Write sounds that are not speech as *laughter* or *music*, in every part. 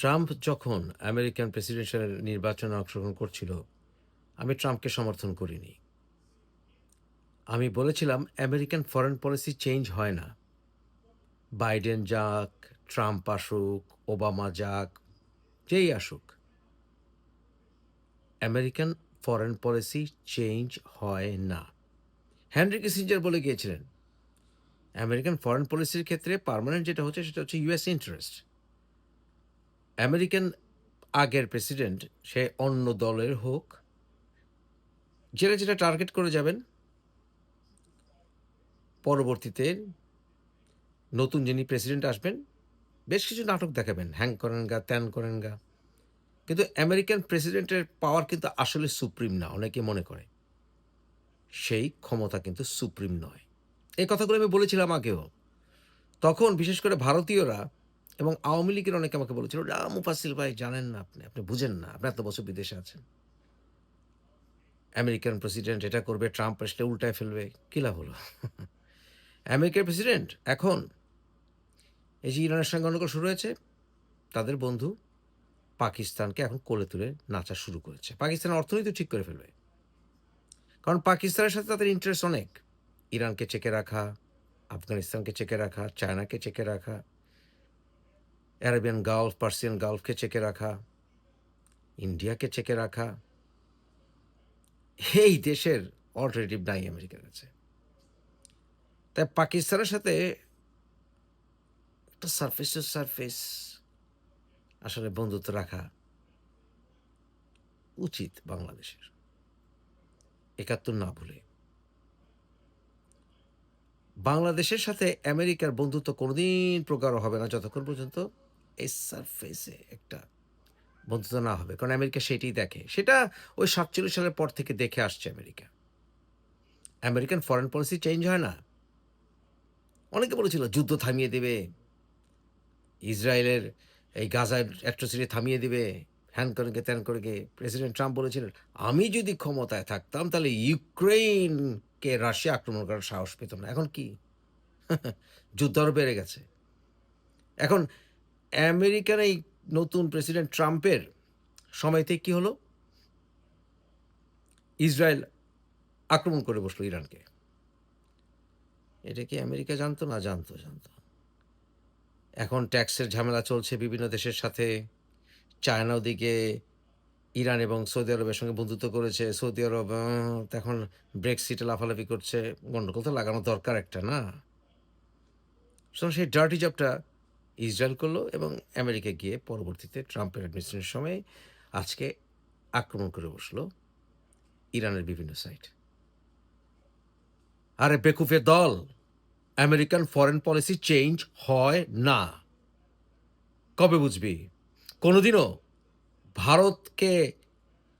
Trump যখন American presidential নির্বাচনে অংশগ্রহণ করছিল, আমি ট্রাম্পকে সমর্থন করিনি। আমি বলেছিলাম, আমেরিকান ফরেন পলিসি চেঞ্জ হয় না। বাইডেন যাক, ট্রাম্প আসুক, ওবামা যাক, যেই আসুক। আমেরিকান ফরেন পলিসি চেঞ্জ হয় না। হেনরি কিসিঞ্জার বলে গিয়েছিলেন, আমেরিকান ফরেন পলিসির ক্ষেত্রে পার্মানেন্ট যেটা হচ্ছে, সেটা হচ্ছে ইউএস ইন্টারেস্ট আমেরিকান আগের প্রেসিডেন্ট, সে অন্য দলের হোক, যেটা যেটা টার্গেট করে যাবেন, পরবর্তীতে নতুন যিনি প্রেসিডেন্ট আসবেন, বেশ কিছু নাটক দেখাবেন, হ্যাং করেন গা, ত্যান করেন গা। কিন্তু আমেরিকান প্রেসিডেন্টের পাওয়ার কিন্তু আসলে সুপ্রিম না, অনেকে মনে করে। সেই ক্ষমতা কিন্তু সুপ্রিম নয়। এই কথাগুলো আমি বলেছিলাম আগেও। তখন বিশেষ করে ভারতীয়রা এবং আওয়ামী লীগের অনেকে আমাকে বলেছিল "না, মুফাসিল ভাই জানেন না আপনি আপনি বুঝেন না আপনি এত বছর বিদেশে আছেন। আমেরিকান প্রেসিডেন্ট এটা করবে ট্রাম্প আসলে উল্টায় ফেলবে কী লাভ হলো? *laughs* আমেরিকার প্রেসিডেন্ট এখন এই যে ইরানের সঙ্গে গণ্ডগোল শুরু হয়েছে তাদের বন্ধু পাকিস্তানকে এখন কোলে তুলে নাচা শুরু করেছে। পাকিস্তানের অর্থনীতি ঠিক করে ফেলবে। কারণ পাকিস্তানের সাথে তাদের ইন্টারেস্ট অনেক। ইরানকে চেকে রাখা আফগানিস্তানকে চেকে রাখা চায়নাকে চেকে রাখা অ্যারাবিয়ান গালফ পার্সিয়ান গালফকে চেকে রাখা ইন্ডিয়াকে চেকে রাখা এই দেশের অল্টারনেটিভ নাই আমেরিকার কাছে। তাই পাকিস্তানের সাথে একটা সারফেস টু সারফেস আসলে বন্ধুত্ব রাখা উচিত বাংলাদেশের। একাত্তর না ভুলে। বাংলাদেশের সাথে আমেরিকার বন্ধুত্ব কোনোদিন প্রগাঢ় হবে না যতক্ষণ পর্যন্ত এই সারফেসে একটা বন্ধুত্ব হবে। কারণ আমেরিকা সেটাই দেখে। সেটা ওই সাতচল্লিশ সালের পর থেকে দেখে আসছে America. American foreign policy change হয় না। অনেকে বলেছিল, যুদ্ধ থামিয়ে দেবে। ইসরায়েলের এই গাজার অ্যাট্রোসিটি থামিয়ে দেবে। হ্যান করে গে ত্যান করে গে প্রেসিডেন্ট ট্রাম্প বলেছিলেন আমি যদি ক্ষমতায় থাকতাম, তাহলে ইউক্রেনকে রাশিয়া আক্রমণ করার সাহস পেতাম না। এখন কি? *laughs* যুদ্ধ আরও বেড়ে গেছে। এখন আমেরিকার এই নতুন প্রেসিডেন্ট ট্রাম্পের সময়তে কি হলো? ইসরায়েল আক্রমণ করে বসল ইরানকে। এটা কি আমেরিকা জানতো না? জানতো জানতো। এখন ট্যাক্সের ঝামেলা চলছে বিভিন্ন দেশের সাথে। চায়না ওদিকে ইরান এবং সৌদি আরবের সঙ্গে বন্ধুত্ব করেছে। সৌদি আরব এখন ব্রেক্সিটে লাফালাফি করছে। গণ্ডগোল তো লাগানো দরকার একটা, না? সেই ডার্টি জবটা ইসরায়েল করল এবং আমেরিকা গিয়ে পরবর্তীতে ট্রাম্পের অ্যাডমিনিস্ট্রেশনের সময় আজকে আক্রমণ করে বসল ইরানের বিভিন্ন সাইট আরে বেকুফে দল, আমেরিকান ফরেন পলিসি চেঞ্জ হয় না। কবে বুঝবি? কোনোদিনও ভারতকে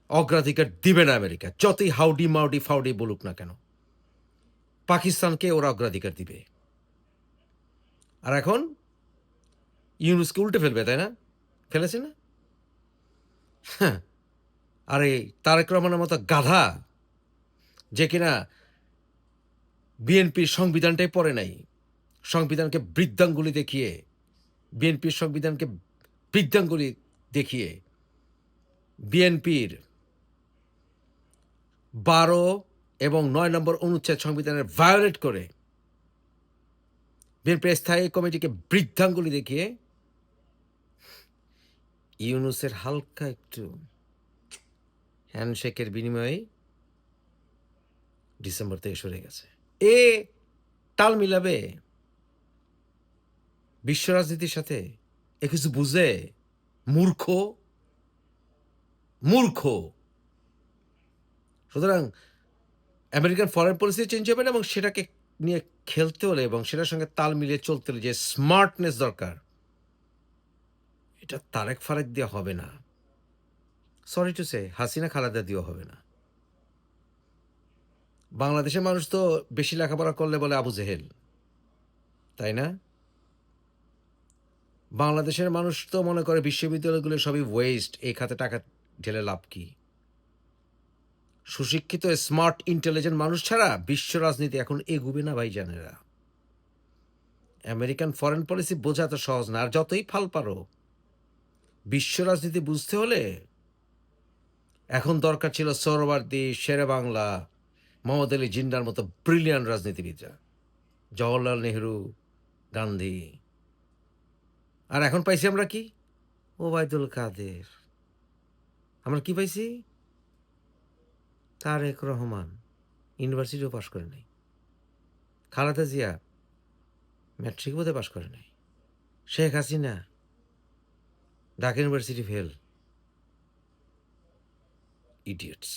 অগ্রাধিকার দিবে না আমেরিকা, যতই হাউডি মাউডি ফাউডি বলুক না কেন। পাকিস্তানকে ওরা অগ্রাধিকার দিবে। আর এখন ইউনুসকে উল্টে ফেলবে, তাই না? ফেলেছে না? হ্যাঁ। আরে, তারেক রহমানের মতো গাধা যে কিনা বিএনপির সংবিধানটাই পড়ে নাই, সংবিধানকে বৃদ্ধাঙ্গুলি দেখিয়ে, বিএনপির সংবিধানকে বৃদ্ধাঙ্গুলি দেখিয়ে বিএনপির বারো এবং নয় নম্বর অনুচ্ছেদ সংবিধানের ভায়োলেট করে বিএনপির স্থায়ী কমিটিকে বৃদ্ধাঙ্গুলি দেখিয়ে ইউনুসের হালকা একটু হ্যান্ডশেকের বিনিময়ে ডিসেম্বর থেকে সরে গেছে। এ তাল মিলাবে? বিশ্ব রাজনীতির সাথে এ কিছু বুঝে? মূর্খ? মূর্খ? সুতরাং আমেরিকান ফরেন পলিসি চেঞ্জ হবে না এবং সেটাকে নিয়ে খেলতে হলে এবং সেটার সঙ্গে তাল মিলিয়ে চলতে হলে যে স্মার্টনেস দরকার এটা তারেক ফারেক দেওয়া হবে না। Sorry to say Hasina Khaleda দিয়েও হবে না। বাংলাদেশের মানুষ তো বেশি লেখাপড়া করলে বলে আবু জেহেল, তাই না? বাংলাদেশের মানুষ তো মনে করে বিশ্ববিদ্যালয়গুলো সবই ওয়েস্ট এই খাতে টাকা ঢেলে লাভ কি? সুশিক্ষিত স্মার্ট ইন্টেলিজেন্ট মানুষ ছাড়া বিশ্ব রাজনীতি এখন এগুবে না ভাই জানেরা আমেরিকান ফরেন পলিসি বোঝা তো সহজ না, আর যতই ফাল পারো বিশ্ব রাজনীতি বুঝতে হলে এখন দরকার ছিল সৌরবার্দী শেরে বাংলা মোহাম্মদ আলী জিন্নার মতো ব্রিলিয়ান রাজনীতিবিদরা। জওয়াহরলাল নেহরু গান্ধী। আর এখন পাইছি আমরা কি? ওবায়দুল কাদের। আমরা কি পাইছি? তারেক রহমান। ইউনিভার্সিটিও পাশ করে নাই। খালেদা জিয়া ম্যাট্রিক বোধহয় পাশ করে নাই। Sheikh Hasina Dhaka university fail idiots